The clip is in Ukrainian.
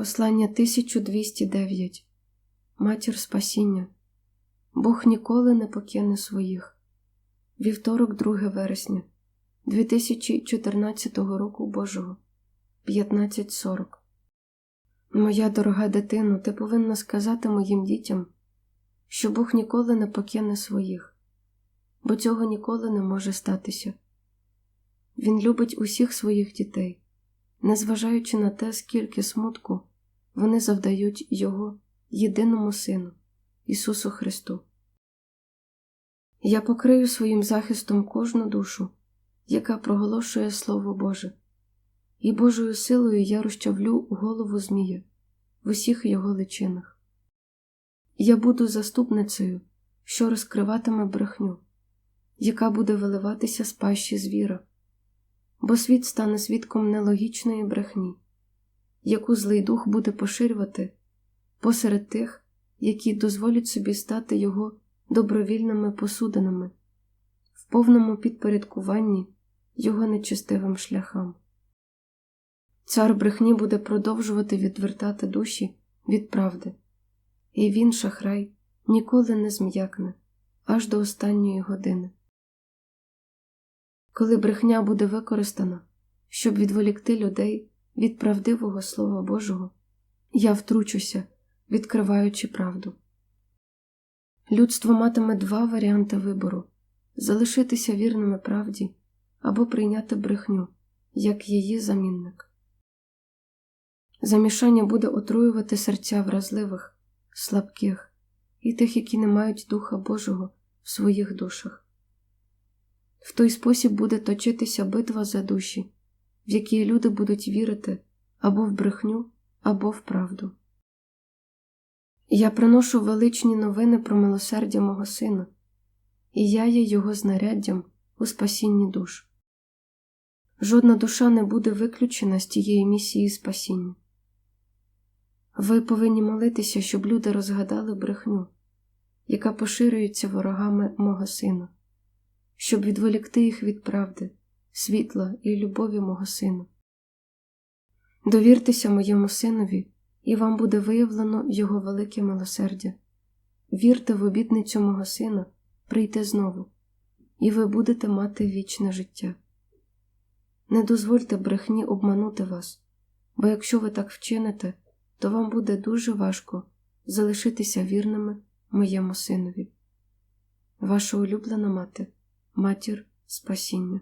Послання 1209 Матір Спасіння Бог ніколи не покине своїх. Вівторок, 2 вересня 2014 року Божого 15.40 Моя дорога дитино, ти повинна сказати моїм дітям, що Бог ніколи не покине своїх, бо цього ніколи не може статися. Він любить усіх своїх дітей, незважаючи на те, скільки смутку вони завдають Його єдиному Сину, Ісусу Христу. Я покрию своїм захистом кожну душу, яка проголошує Слово Боже, і Божою силою я розчавлю голову Змія в усіх його личинах. Я буду заступницею, що розкриватиме брехню, яка буде виливатися з пащі звіра, бо світ стане свідком нелогічної брехні, яку злий дух буде поширювати посеред тих, які дозволять собі стати його добровільними посудинами, в повному підпорядкуванні його нечистивим шляхам. Цар брехні буде продовжувати відвертати душі від правди, і він, шахрай, ніколи не зм'якне аж до останньої години. Коли брехня буде використана, щоб відволікти людей від правдивого Слова Божого, я втручуся, відкриваючи правду. Людство матиме два варіанти вибору залишитися вірними правді або прийняти брехню, як її замінник. Замішання буде отруювати серця вразливих, слабких і тих, які не мають Духа Божого в своїх душах. В той спосіб буде точитися битва за душі, в якій люди будуть вірити або в брехню, або в правду. Я приношу величні новини про милосердя мого сина, і я є його знаряддям у спасінні душ. Жодна душа не буде виключена з тієї місії спасіння. Ви повинні молитися, щоб люди розгадали брехню, яка поширюється ворогами мого сина, щоб відволікти їх від правди, світла і любові мого сина. Довіртеся моєму синові, і вам буде виявлено його велике милосердя. Вірте в обітницю мого сина, прийти знову, і ви будете мати вічне життя. Не дозвольте брехні обманути вас, бо якщо ви так вчините, то вам буде дуже важко залишитися вірними моєму синові. Ваша улюблена мати, матір спасіння.